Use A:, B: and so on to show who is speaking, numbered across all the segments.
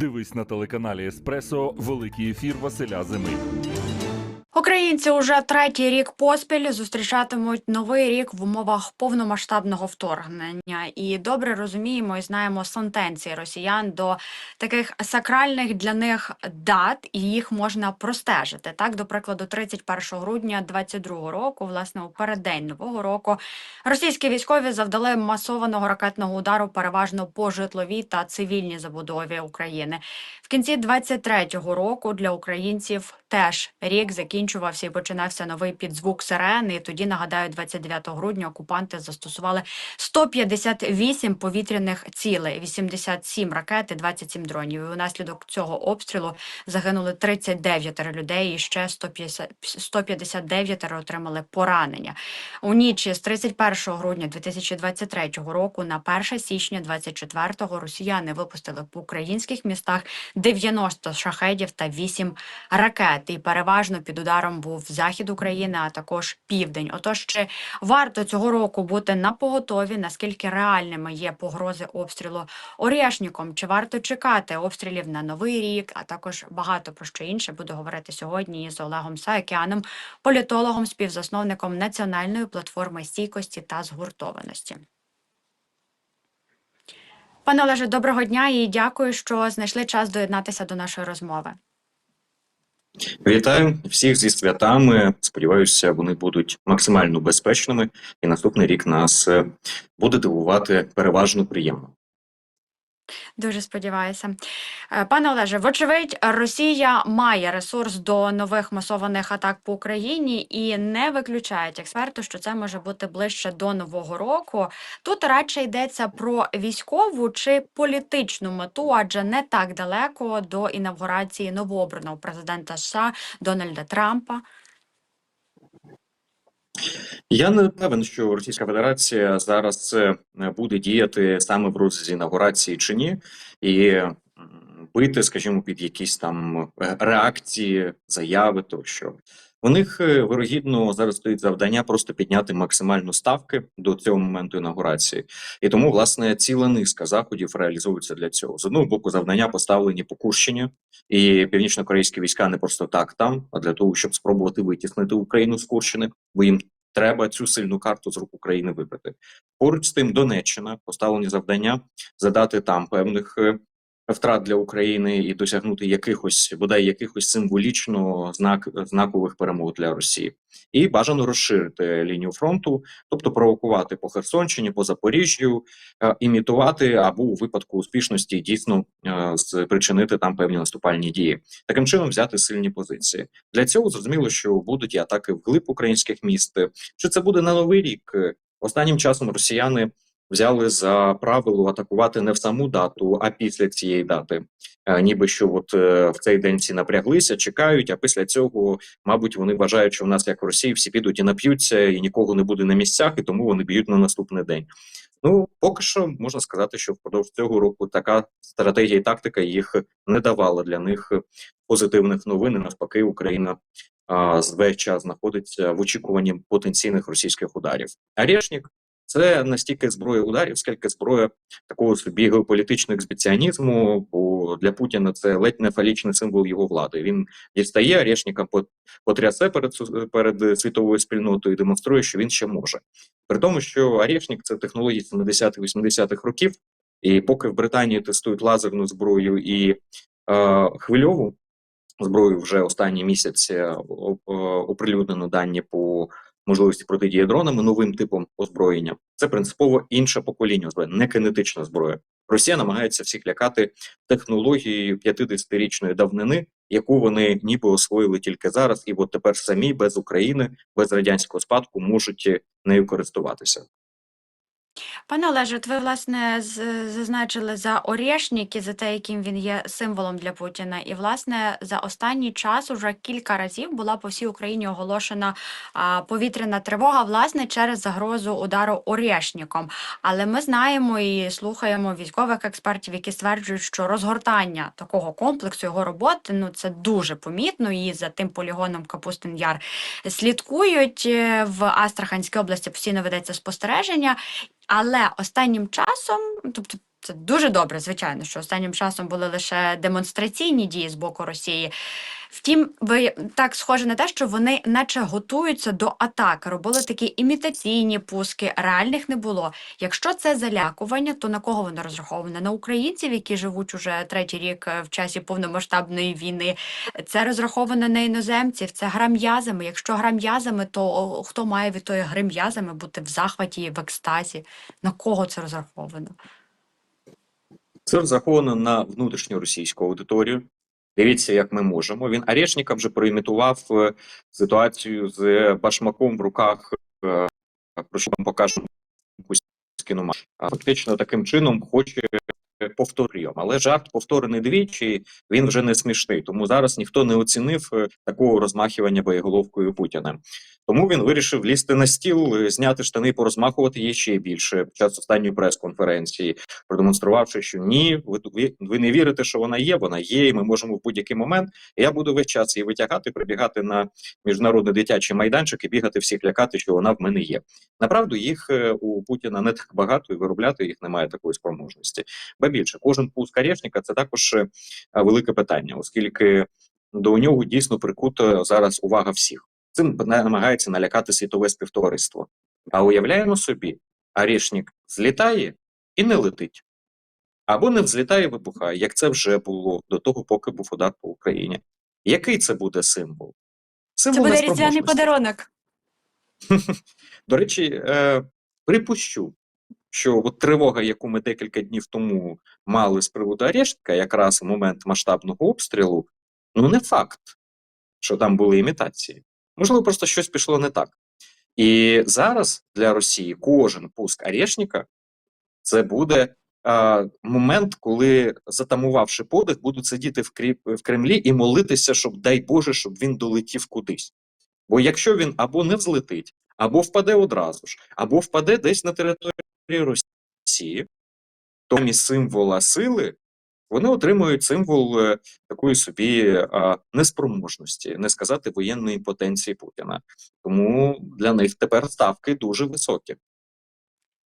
A: Дивись на телеканалі Еспресо Великий ефір Василя Зими.
B: Українці уже третій рік поспіль зустрічатимуть новий рік в умовах повномасштабного вторгнення, і добре розуміємо і знаємо сентенції росіян до таких сакральних для них дат, і їх можна простежити. Так, до прикладу, 31 грудня 22 року, власне, у переддень нового року, російські військові завдали масованого ракетного удару переважно по житловій та цивільній забудові України. В кінці 23-го року для українців теж рік закінчувався і починався новий підзвук сирени. І тоді нагадаю, 29 грудня окупанти застосували 158 повітряних цілей, 87 ракет і 27 дронів. І унаслідок цього обстрілу загинули 39 людей, і ще 150, 159 отримали поранення. У ніч з 31 грудня 2023 року на 1 січня 24-го росіяни випустили по українських містах 90 шахедів та 8 ракет. І переважно під ударом був захід України, а також південь. Отож, чи варто цього року бути на поготові, наскільки реальними є погрози обстрілу Орєшніком? Чи варто чекати обстрілів на новий рік? А також багато про що інше буду говорити сьогодні із Олегом Саакяном, політологом, співзасновником національної платформи стійкості та згуртованості. Пане Олеже, доброго дня і дякую, що знайшли час доєднатися до нашої розмови.
C: Вітаю всіх зі святами. Сподіваюся, вони будуть максимально безпечними, і наступний рік нас е, буде дивувати переважно приємно.
B: Дуже сподіваюся. Е, Пане Олеже, вочевидь, Росія має ресурс до нових масованих атак по Україні і не виключають експерти, що це може бути ближче до нового року. Тут радше йдеться про військову чи політичну мету, адже не так далеко до інавгурації новообраного президента США Дональда Трампа.
C: Я не певен, що Російська Федерація зараз це буде діяти саме в розрізі інаугурації чи ні, і бити, скажімо, під якісь там е, реакції, заяви тощо. У них е, вирогідно зараз стоїть завдання просто підняти максимально ставки до цього моменту інаугурації, і тому власне ціла низка заходів реалізуються для цього. З одного боку, завдання поставлені по Курщині, і північно-корейські війська не просто так там, а для того, щоб спробувати витіснити Україну з Курщини, бо їм треба цю сильну карту з рук України вибити. Поруч з тим, Донеччина поставлені завдання задати там певних е, втрат для України і досягнути якихось бодай якихось символічно знак знакових перемог для Росії, і бажано розширити лінію фронту, тобто провокувати по Херсонщині, по Запоріжжю, е, імітувати або у випадку успішності дійсно е, спричинити там певні наступальні дії. Таким чином взяти сильні позиції. Для цього зрозуміло, що будуть і атаки вглиб українських міст. Чи це буде на новий рік? Останнім часом росіяни взяли за правило атакувати не в саму дату, а після цієї дати. Е, Ніби що, от е, в цей день всі напряглися, чекають. А після цього, мабуть, вони вважають, що в нас як в Росії всі підуть і нап'ються, і нікого не буде на місцях, і тому вони б'ють на наступний день. Ну поки що можна сказати, що впродовж цього року така стратегія і тактика їх не давала для них позитивних новин. І Навпаки, Україна а, весь час знаходиться в очікуванні потенційних російських ударів. Арешнік це настільки зброя ударів, скільки зброя такого собі геополітичного екзбіціонізму. Бо для Путіна це ледь не фалічний символ його влади. Він дістає Арешніка, потрясе перед перед світовою спільнотою і демонструє, що він ще може. При тому, що Арешнік це технології 70-80-х років, і поки в Британії тестують лазерну зброю і е, хвильову зброю, вже останній місяць е, оприлюднено дані по можливості протидії дронами новим типом озброєння. Це принципово інше покоління не кинетична зброя. Росія намагається всіх лякати технологією 50-річної давнини, яку вони ніби освоїли тільки зараз, і от тепер самі без України, без радянського спадку можуть нею користуватися.
B: Пане Олеже, от ви власне зазначили за Орєшнік і за те, яким він є символом для Путіна. І власне за останній час уже кілька разів була по всій Україні оголошена а, повітряна тривога, власне, через загрозу удару Орєшніком. Але ми знаємо і слухаємо військових експертів, які стверджують, що розгортання такого комплексу його роботи ну це дуже помітно. І за тим полігоном Капустин Яр слідкують е, в Астраханській області. Постійно ведеться спостереження. Але останнім часом, тобто Це дуже добре, звичайно, що останнім часом були лише демонстраційні дії з боку Росії. Втім, ви так схоже на те, що вони наче готуються до атаки, робили такі імітаційні пуски, реальних не було. Якщо це залякування, то на кого воно розраховане? На українців, які живуть уже третій рік е, в часі повномасштабної війни. Це розраховано на іноземців, це гра м'язами. Якщо гра м'язами, то хто має від тої гри м'язами бути в захваті, в екстазі? На кого це розраховано?
C: Це розраховано на внутрішню російську аудиторію. Дивіться, як ми можемо. Він Арешника вже проімітував е, ситуацію з башмаком в руках, е, про що вам покажемо кіномату. А Фактично таким чином хоче повторюємо. Але жарт повторений двічі, він вже не смішний. Тому зараз ніхто не оцінив е, такого розмахування боєголовкою Путіна. Тому він вирішив лізти на стіл, е, зняти штани, порозмахувати її ще більше під час останньої прес-конференції, продемонструвавши, що ні, ви, ви, не вірите, що вона є. Вона є, і ми можемо в будь-який момент. Я буду весь час її витягати, прибігати на міжнародний дитячий майданчик і бігати всіх лякати, що вона в мене є. Направду їх е, у Путіна не так багато, і виробляти їх немає такої спроможності. Більше, кожен пуск Арешника – це також е, велике питання, оскільки до нього дійсно прикута зараз увага всіх. Цим намагається налякати світове співтовариство. А уявляємо собі, Арешник злітає і не летить. Або не взлітає, і вибухає, як це вже було до того, поки був удар по Україні. Який це буде символ?
B: Це буде різдвяний подарунок.
C: До речі, е, припущу, що от тривога, яку ми декілька днів тому мали з приводу Арештка, якраз в момент масштабного обстрілу, ну не факт, що там були імітації. Можливо, просто щось пішло не так. І зараз для Росії кожен пуск Арешника це буде е, момент, коли, затамувавши подих, будуть сидіти в, Крі... в Кремлі і молитися, щоб дай Боже, щоб він долетів кудись. Бо якщо він або не взлетить, або впаде одразу ж, або впаде десь на території Росії, то символа сили вони отримують символ е, такої собі неспроможності, не сказати воєнної потенції Путіна. Тому для них тепер ставки дуже високі.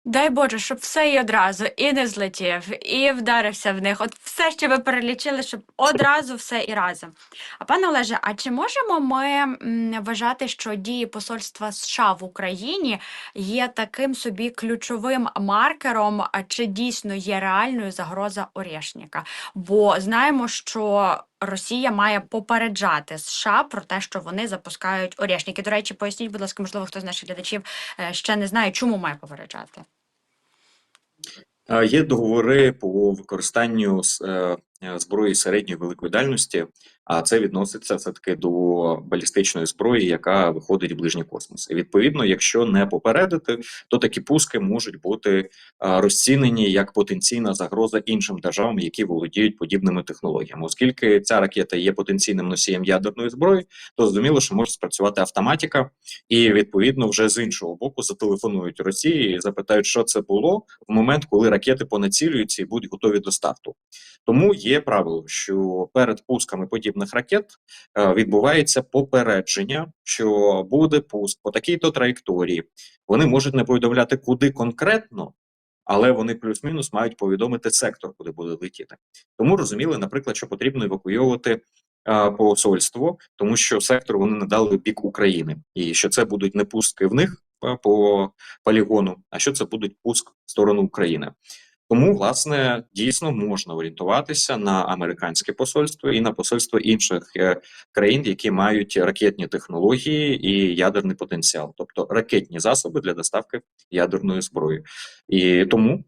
B: Дай Боже, щоб все і одразу, і не злетів, і вдарився в них. От все, що ви перелічили, щоб одразу все і разом. А пане Олеже, а чи можемо ми вважати, що дії посольства США в Україні є таким собі ключовим маркером, а чи дійсно є реальною загроза Орешника? Бо знаємо, що Росія має попереджати США про те, що вони запускають Орешники. До речі, поясніть, будь ласка, можливо, хто з наших глядачів е, ще не знає, чому має попереджати.
C: Е, Є договори по використанню е, зброї середньої великої дальності, а це відноситься все таки до балістичної зброї, яка виходить в ближній космос. І відповідно, якщо не попередити, то такі пуски можуть бути е, розцінені як потенційна загроза іншим державам, які володіють подібними технологіями. Оскільки ця ракета є потенційним носієм ядерної зброї, то зрозуміло, що може спрацювати автоматика, і відповідно вже з іншого боку зателефонують Росії і запитають, що це було в момент, коли ракети понацілюються і будуть готові до старту. Тому є правило, що перед пусками подібних ракет е, відбувається попередження, що буде пуск по такій-то траєкторії. Вони можуть не повідомляти, куди конкретно, але вони плюс-мінус мають повідомити сектор, куди буде летіти. Тому розуміли, наприклад, що потрібно евакуйовувати е, посольство, тому що сектор вони надали бік України, і що це будуть не пустки в них е, по полігону, а що це будуть пуск в сторону України. Тому, власне, дійсно можна орієнтуватися на американське посольство і на посольство інших е, країн, які мають ракетні технології і ядерний потенціал, тобто ракетні засоби для доставки ядерної зброї. І тому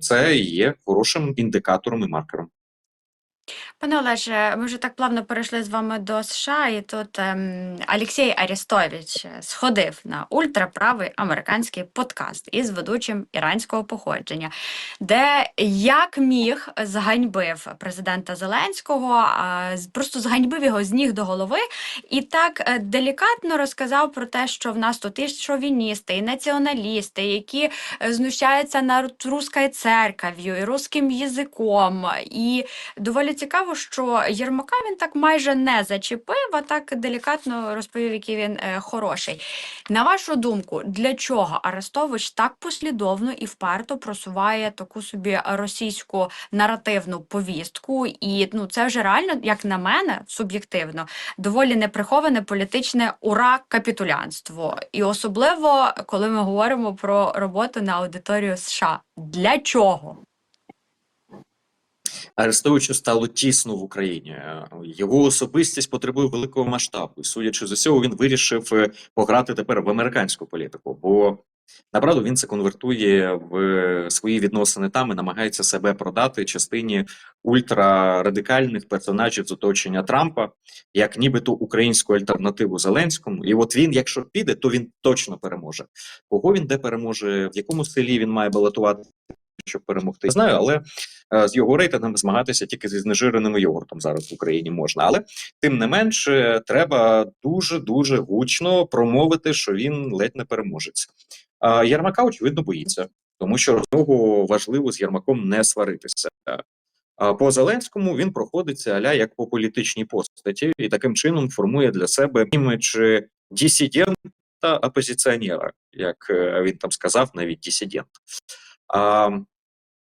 C: це є хорошим індикатором і маркером.
B: Пане Олеже, ми вже так плавно перейшли з вами до США, і тут ем, Олексій Арестович е, сходив на ультраправий американський подкаст із ведучим іранського походження, де як міг зганьбив президента Зеленського, просто зганьбив його з ніг до голови, і так е, делікатно розказав про те, що в нас тут і шовіністи, і націоналісти, які е, знущаються над русською церков'ю і русським язиком, і доволі цікаво, цікаво, що Єрмака він так майже не зачепив, а так делікатно розповів, який він е, хороший. На вашу думку, для чого Арестович так послідовно і вперто просуває таку собі російську наративну повістку? І ну це вже реально, як на мене, суб'єктивно, доволі неприховане політичне ура капітулянство. І особливо, коли ми говоримо про роботу на аудиторію США. Для чого?
C: Арестовичу стало тісно в Україні. Його особистість потребує великого масштабу. І, судячи з усього, він вирішив е, пограти тепер в американську політику. Бо направду він це конвертує в е, свої відносини там і намагається себе продати частині ультрарадикальних персонажів з оточення Трампа, як нібито українську альтернативу Зеленському. І от він, якщо піде, то він точно переможе. Кого він де переможе, в якому селі він має балотувати, щоб перемогти, знаю, але з його рейтингами змагатися тільки зі знежиреним йогуртом зараз в Україні можна. Але тим не менш, е, треба дуже дуже гучно промовити, що він ледь не переможець. А Єрмака, очевидно, боїться, тому що в важливо з Єрмаком не сваритися. По Зеленському він проходиться аля як по політичній постаті, і таким чином формує для себе імідж дисидента опозиціонера, як е, він там сказав, навіть дисидент.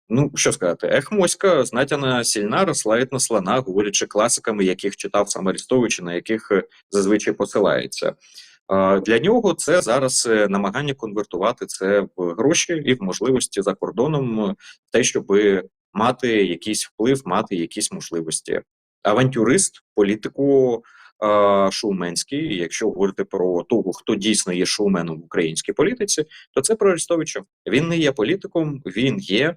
C: Ну, що сказати, ех, моська, знать вона сильна, розслають на слона, говорячи класиками, яких читав сам Арестович, і на яких е, зазвичай посилається. Для нього це зараз е, намагання конвертувати це в гроші і в можливості за кордоном е, те, щоб мати якийсь вплив, мати якісь можливості. Авантюрист, політику шоуменський. Якщо говорити про того, хто дійсно є шоуменом в українській політиці, то це про Арестовича. Він не є політиком, він є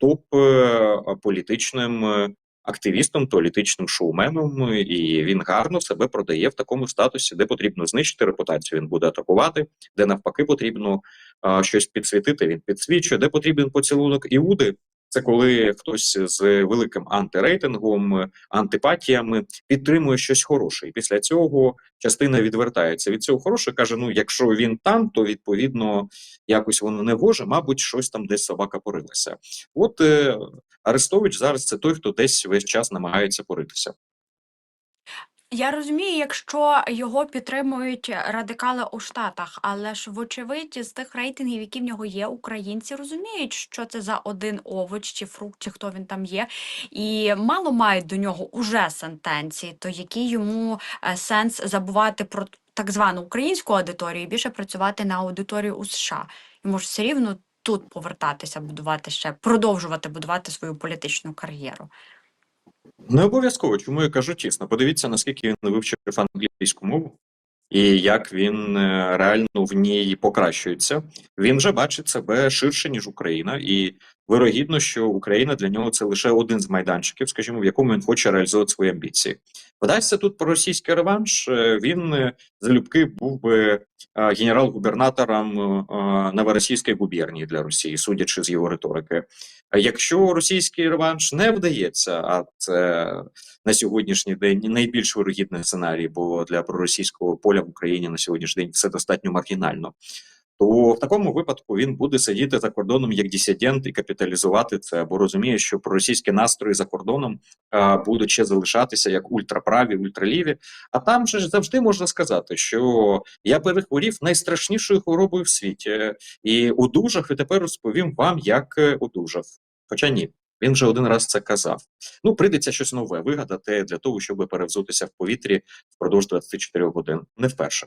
C: топ е, політичним е, активістом, політичним шоуменом, і він гарно себе продає в такому статусі, де потрібно знищити репутацію. Він буде атакувати, де навпаки потрібно е, щось підсвітити. Він підсвічує, де потрібен поцілунок Іуди. Це коли хтось з великим антирейтингом, антипатіями підтримує щось хороше, і після цього частина відвертається від цього хорошого. каже: ну, якщо він там, то відповідно якось воно не гоже, мабуть, щось там десь собака порилася. От е, Арестович зараз це той, хто десь весь час намагається поритися.
B: Я розумію, якщо його підтримують радикали у Штатах, але ж вочевидь з тих рейтингів, які в нього є, українці розуміють, що це за один овоч чи фрукт, чи хто він там є, і мало мають до нього уже сентенції, то який йому е, сенс забувати про так звану українську аудиторію і більше працювати на аудиторію у США. Йому ж все рівно тут повертатися, будувати ще, продовжувати будувати свою політичну кар'єру.
C: Не обов'язково, чому я кажу чесно. Подивіться, наскільки він вивчив англійську мову і як він е, реально в ній покращується. Він вже бачить себе ширше, ніж Україна, і вирогідно, що Україна для нього це лише один з майданчиків, скажімо, в якому він хоче реалізувати свої амбіції. Вдасться тут про російський реванш. е, Він е, залюбки був би е, генерал-губернатором Новоросійської губернії для Росії, судячи з його риторики. Якщо російський реванш не вдається, а це на сьогоднішній день найбільш вирогідний сценарій, бо для проросійського поля в Україні на сьогоднішній день все достатньо маргінально. То в такому випадку він буде сидіти за кордоном як дисидент і капіталізувати це, бо розуміє, що проросійські настрої за кордоном а, будуть ще залишатися як ультраправі, ультраліві. А там же завжди можна сказати, що я перехворів найстрашнішою хворобою в світі, і одужав, і тепер розповім вам, як е, одужав. Хоча ні, він вже один раз це казав. Ну, прийдеться щось нове вигадати для того, щоб перевзутися в повітрі впродовж 24 годин. Не вперше.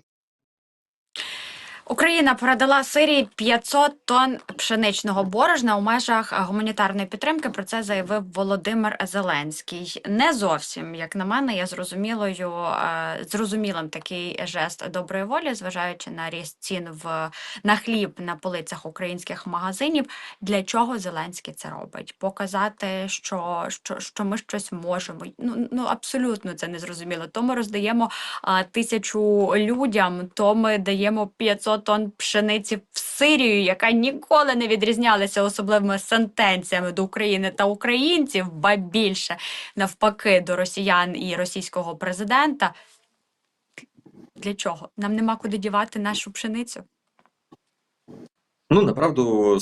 B: Україна передала Сирії 500 тонн пшеничного борошна у межах гуманітарної підтримки. Про це заявив Володимир Зеленський. Не зовсім, як на мене, є зрозумілою е, зрозумілим такий жест доброї волі, зважаючи на ріст цін в на хліб на полицях українських магазинів. Для чого Зеленський це робить? Показати, що, що, що ми щось можемо. Ну ну абсолютно це не зрозуміло. То ми роздаємо а, тисячу людям, то ми даємо 500 тонн пшениці в Сирію, яка ніколи не відрізнялася особливими сентенціями до України та українців, ба більше навпаки до росіян і російського президента. Для чого? Нам нема куди дівати нашу пшеницю.
C: Ну, направду,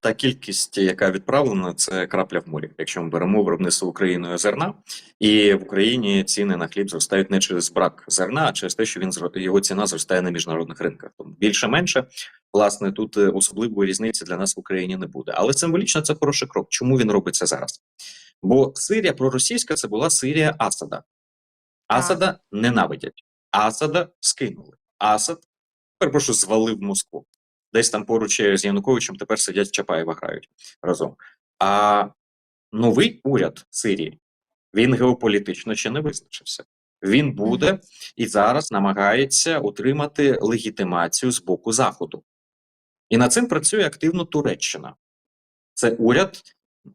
C: та кількість, яка відправлена, це крапля в морі. Якщо ми беремо виробництво Україною зерна, і в Україні ціни на хліб зростають не через брак зерна, а через те, що він його ціна зростає на міжнародних ринках. Тому більше-менше, власне, тут е, особливої різниці для нас в Україні не буде. Але символічно це хороший крок. Чому він робиться зараз? Бо Сирія проросійська це була Сирія Асада. Асада ненавидять. Асада скинули. Асад, перепрошую, звалив Москву. Десь там поруч з Януковичем тепер сидять Чапаєва грають разом. А новий уряд Сирії він геополітично ще не визначився. Він буде і зараз намагається отримати легітимацію з боку Заходу. І над цим працює активно Туреччина. Це уряд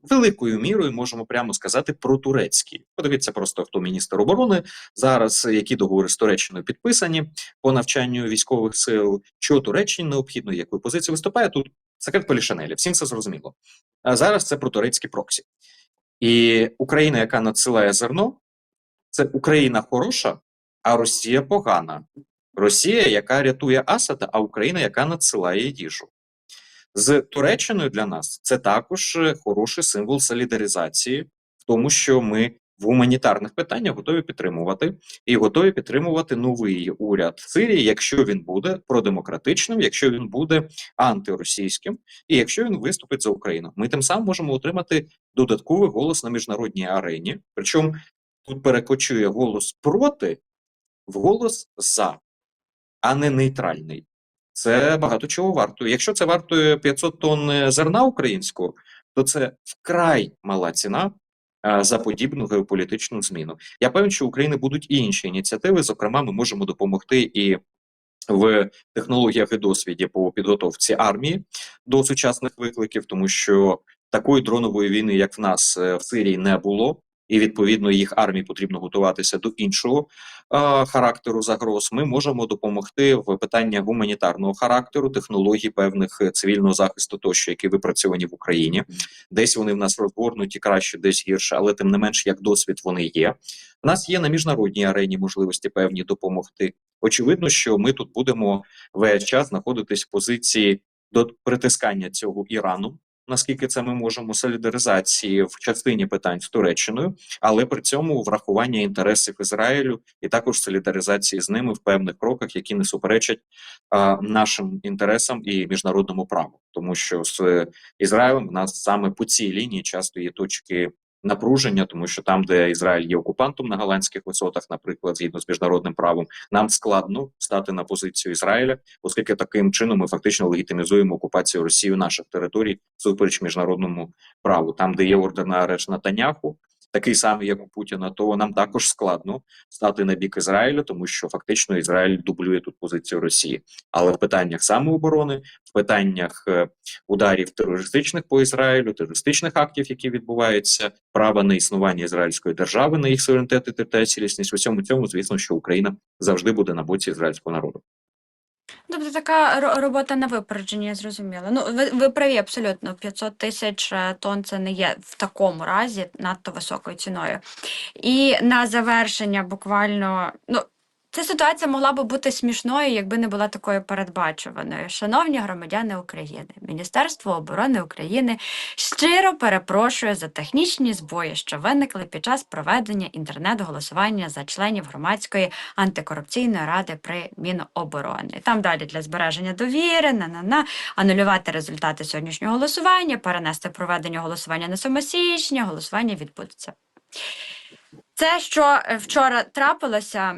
C: великою мірою, можемо прямо сказати, протурецький. Подивіться просто, хто міністр оборони зараз, які договори з Туреччиною підписані по навчанню військових сил, що Туреччині необхідно, якою позицію виступає. Тут секрет Полішанелі, всім все зрозуміло. А зараз це протурецькі проксі. І Україна, яка надсилає зерно, це Україна хороша, а Росія погана. Росія, яка рятує Асада, а Україна, яка надсилає їжу. З Туреччиною для нас це також е, хороший символ солідаризації, в тому, що ми в гуманітарних питаннях готові підтримувати і готові підтримувати новий уряд Сирії, якщо він буде продемократичним, якщо він буде антиросійським, і якщо він виступить за Україну. Ми тим самим можемо отримати додатковий голос на міжнародній арені. Причому тут перекочує голос проти в голос за, а не нейтральний. Це багато чого вартує. Якщо це вартує 500 тонн е, зерна українського, то це вкрай мала ціна е, за подібну геополітичну зміну. Я певен, що України будуть і інші ініціативи. Зокрема, ми можемо допомогти і в технологіях і досвіді по підготовці армії до сучасних викликів, тому що такої дронової війни, як в нас е, в Сирії, не було. І відповідно їх армії потрібно готуватися до іншого е, характеру загроз. Ми можемо допомогти в питання гуманітарного характеру, технологій певних е, цивільного захисту, тощо які випрацьовані в Україні. Десь вони в нас розгорнуті краще, десь гірше, але тим не менш, як досвід вони є. У нас є на міжнародній арені можливості певні допомогти. Очевидно, що ми тут будемо весь час знаходитись в позиції до притискання цього Ірану. Наскільки це ми можемо солідаризації в частині питань з Туреччиною, але при цьому врахування інтересів Ізраїлю і також солідаризації з ними в певних кроках, які не суперечать а, нашим інтересам і міжнародному праву, тому що з Ізраїлем в нас саме по цій лінії часто є точки напруження, тому що там, де Ізраїль є окупантом на голландських висотах, наприклад, згідно з міжнародним правом, нам складно стати на позицію Ізраїля, оскільки таким чином ми фактично легітимізуємо окупацію Росії наших територій супереч міжнародному праву. Там, де є ордер на арешт Натаняху, такий самий, як у Путіна, то нам також складно стати на бік Ізраїля, тому що фактично Ізраїль дублює тут позицію Росії. Але в питаннях самооборони, в питаннях е, ударів терористичних по Ізраїлю, терористичних актів, які відбуваються, права на існування ізраїльської держави, на їх суверенітет і цілісність. В усьому цьому, звісно, що Україна завжди буде на боці ізраїльського народу.
B: Тобто така ро- робота на випередження, я зрозуміла. Ну, ви, ви праві абсолютно. 500 тисяч е, тонн це не є в такому разі надто високою ціною. І на завершення буквально, ну, ця ситуація могла би бути смішною, якби не була такою передбачуваною. Шановні громадяни України, Міністерство оборони України щиро перепрошує за технічні збої, що виникли під час проведення інтернет-голосування за членів громадської антикорупційної ради при Міноборони. Там далі для збереження довіри, на-на-на, анулювати результати сьогоднішнього голосування, перенести проведення голосування на 7 січня, голосування відбудеться. Це, що е, вчора трапилося,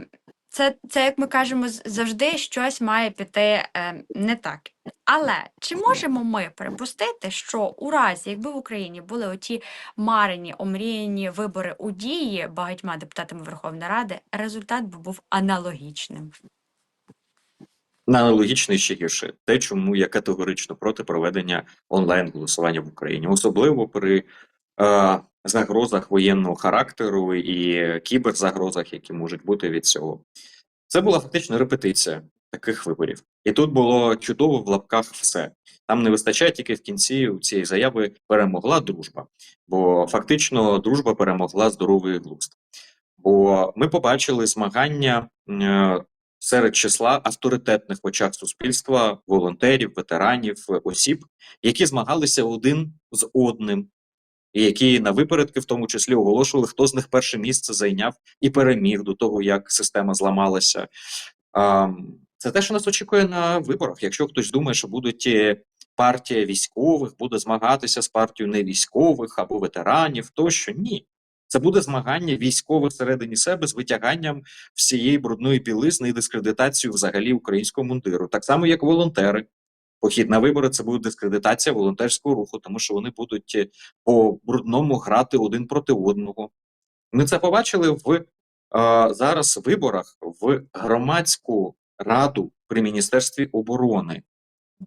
B: це, це, як ми кажемо, завжди щось має піти е, не так. Але чи можемо ми припустити, що у разі, якби в Україні були оті марені, омріяні вибори у дії багатьма депутатами Верховної Ради, результат би був аналогічним?
C: На аналогічний ще гірше, те, чому я категорично проти проведення онлайн голосування в Україні, особливо при загрозах воєнного характеру і кіберзагрозах, які можуть бути від цього. Це була фактично репетиція таких виборів, і тут було чудово в лапках все. Там не вистачає тільки в кінці у цієї заяви перемогла дружба, бо фактично дружба перемогла здоровий глузд. Бо ми побачили змагання е, серед числа авторитетних в очах суспільства волонтерів, ветеранів, осіб, які змагалися один з одним, які на випередки, в тому числі, оголошували, хто з них перше місце зайняв і переміг до того, як система зламалася. Це те, що нас очікує на виборах. Якщо хтось думає, що будуть е, партія військових, буде змагатися з партією невійськових або ветеранів, тощо ні. Це буде змагання військових всередині себе з витяганням всієї брудної білизни і дискредитацією взагалі українського мундиру, так само як волонтери. Похід на вибори це буде дискредитація волонтерського руху, тому що вони будуть е, по брудному грати один проти одного. Ми це побачили в е, зараз виборах в громадську раду при міністерстві оборони,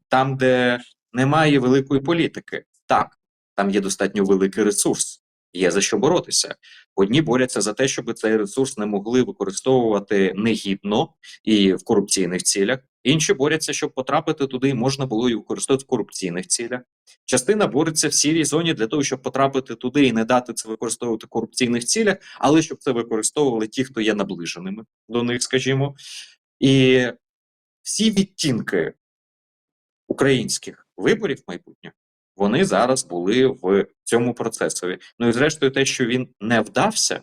C: там, де немає великої політики. Так, там є достатньо великий ресурс, є за що боротися. Одні борються за те, щоб цей ресурс не могли використовувати негідно і в корупційних цілях. Інші борються, щоб потрапити туди, можна було і використовувати в корупційних цілях. Частина бореться в сірій зоні для того, щоб потрапити туди і не дати це використовувати в корупційних цілях, але щоб це використовували ті, хто є наближеними до них, скажімо. І всі відтінки українських виборів майбутнього вони зараз були в цьому процесові. Ну і зрештою, те, що він не вдався,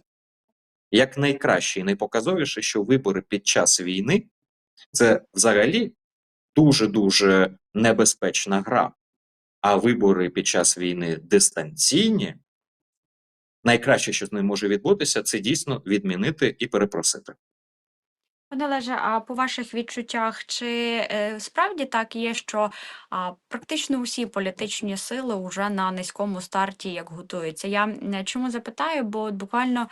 C: як найкраще і найпоказовіше, що вибори під час війни це взагалі дуже дуже небезпечна гра. А вибори під час війни дистанційні. Найкраще, що з ним може відбутися, це дійсно відмінити і перепросити.
B: Пане Леже, а по ваших відчуттях, чи е, справді так є, що практично усі політичні сили вже на низькому старті як готуються? Я м, чому запитаю, бо от буквально.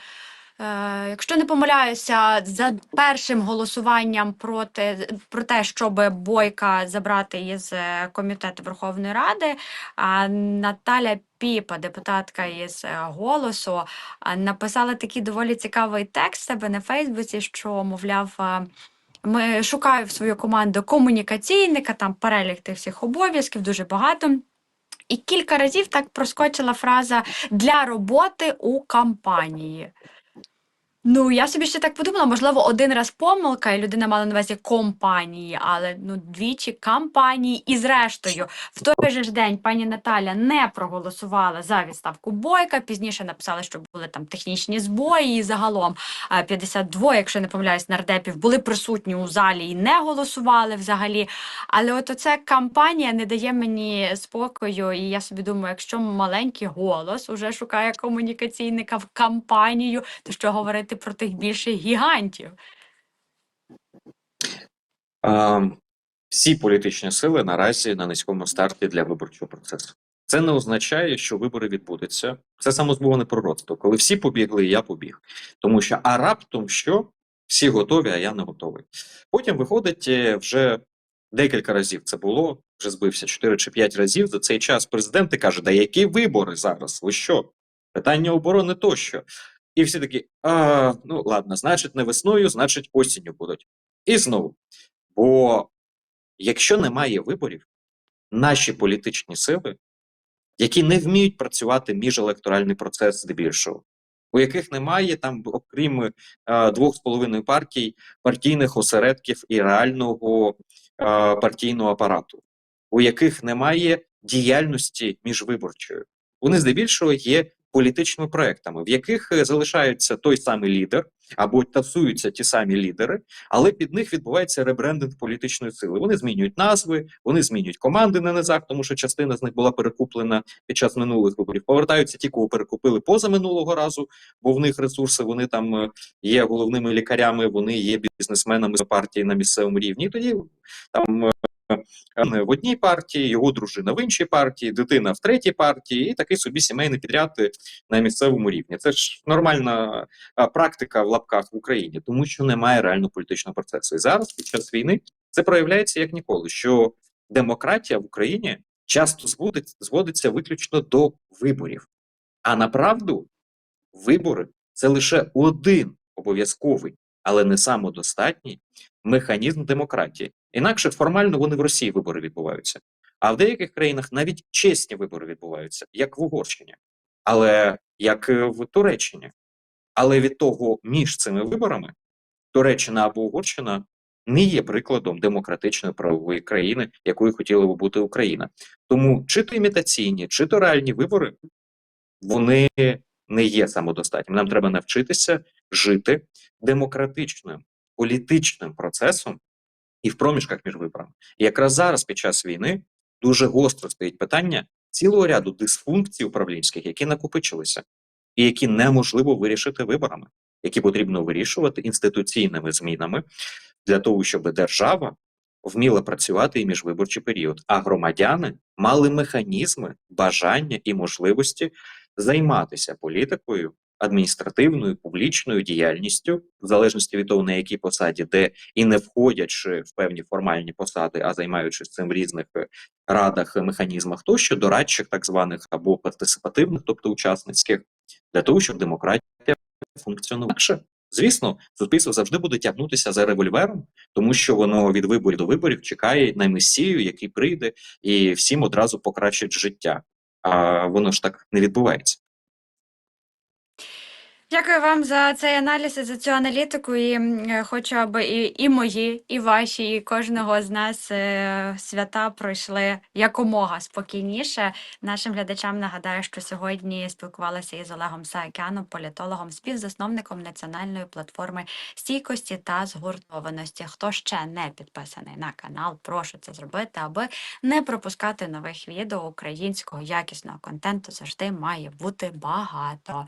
B: Е, Якщо не помиляюся, за першим голосуванням проти про те, щоб бойка забрати із е, комітету Верховної Ради, Наталя Піпа, депутатка із е, голосу, написала такий доволі цікавий текст себе на Фейсбуці, що мовляв. Ми шукаю в свою команду комунікаційника, там перелік тих всіх обов'язків, дуже багато. І кілька разів так проскочила фраза для роботи у кампанії. Ну, я собі ще так подумала, можливо, один раз помилка, і людина мала на увазі компанії, але ну двічі кампанії. І зрештою, в той же ж день пані Наталя не проголосувала за відставку Бойка. Пізніше написала, що були там технічні збої, і загалом а, 52, якщо не помиляюсь, нардепів були присутні у залі і не голосували взагалі. Але от оця кампанія не дає мені спокою, і я собі думаю, якщо маленький голос уже шукає комунікаційника в кампанію, то що говорити про тих більших гігантів?
C: А, всі політичні сили наразі на низькому старті для виборчого процесу. Це не означає, що вибори відбудуться. Це самозбуване пророцтво. Коли всі побігли, я побіг. Тому що а раптом що всі готові, а я не готовий. Потім виходить е, вже декілька разів. Це було вже збився 4 чи 5 разів. За цей час президент і каже: Да які вибори зараз? Ви що? Питання оборони тощо. І всі такі: а, ну ладно, значить, не весною, значить, осінню будуть. І знову. Бо якщо немає виборів, наші політичні сили, які не вміють працювати міжелекторальний процес здебільшого, у яких немає там, окрім е, двох з половиною партій, партійних осередків і реального е, партійного апарату, у яких немає діяльності міжвиборчої, вони здебільшого є політичними проектами, в яких е, залишається той самий лідер або тасуються ті самі лідери, але під них відбувається ребрендинг політичної сили. Вони змінюють назви, вони змінюють команди на низах, тому що частина з них була перекуплена під час минулих виборів. Повертаються ті, кого перекупили поза минулого разу, бо в них ресурси вони там е, є головними лікарями, вони є бізнесменами партії на місцевому рівні. І тоді там. Е, е, В одній партії, його дружина в іншій партії, дитина в третій партії, і такий собі сімейний підряд е, на місцевому рівні. Це ж нормальна практика в лапках в Україні, тому що немає реального політичного процесу. І зараз, під час війни, це проявляється як ніколи. Що демократія в Україні часто зводить, зводиться виключно до виборів. А направду вибори це лише один обов'язковий, але не самодостатній механізм демократії. Інакше формально вони в Росії вибори відбуваються. А в деяких країнах навіть чесні вибори відбуваються, як в Угорщині, але як е, в Туреччині. Але від того між цими виборами Туреччина або Угорщина не є прикладом демократичної правової країни, якою хотіла би бути Україна. Тому чи то імітаційні, чи то реальні вибори, вони не є самодостатніми. Нам треба навчитися жити демократичним політичним процесом і в проміжках між виборами. І якраз зараз, під час війни, дуже гостро стоїть питання цілого ряду дисфункцій управлінських, які накопичилися, і які неможливо вирішити виборами, які потрібно вирішувати інституційними змінами для того, щоб держава вміла працювати і міжвиборчий період, а громадяни мали механізми, бажання і можливості займатися політикою, адміністративною публічною діяльністю, в залежності від того, на якій посаді, де і не входячи в певні формальні посади, а займаючись цим в різних е, радах, е, механізмах тощо, дорадчих, так званих або партисипативних, тобто учасницьких, для того, щоб демократія функціонувала. Звісно, суспільство завжди буде тягнутися за револьвером, тому що воно від виборів до виборів чекає на месію, який прийде, і всім одразу покращить життя. А воно ж так не відбувається.
B: Дякую вам за цей аналіз і за цю аналітику. І хочу, аби і, і мої, і ваші, і кожного з нас е, свята пройшли якомога спокійніше. Нашим глядачам нагадаю, що сьогодні спілкувалася із Олегом Саакяном, політологом, співзасновником національної платформи стійкості та згуртованості. Хто ще не підписаний на канал, прошу це зробити, аби не пропускати нових відео українського якісного контенту. Завжди має бути багато.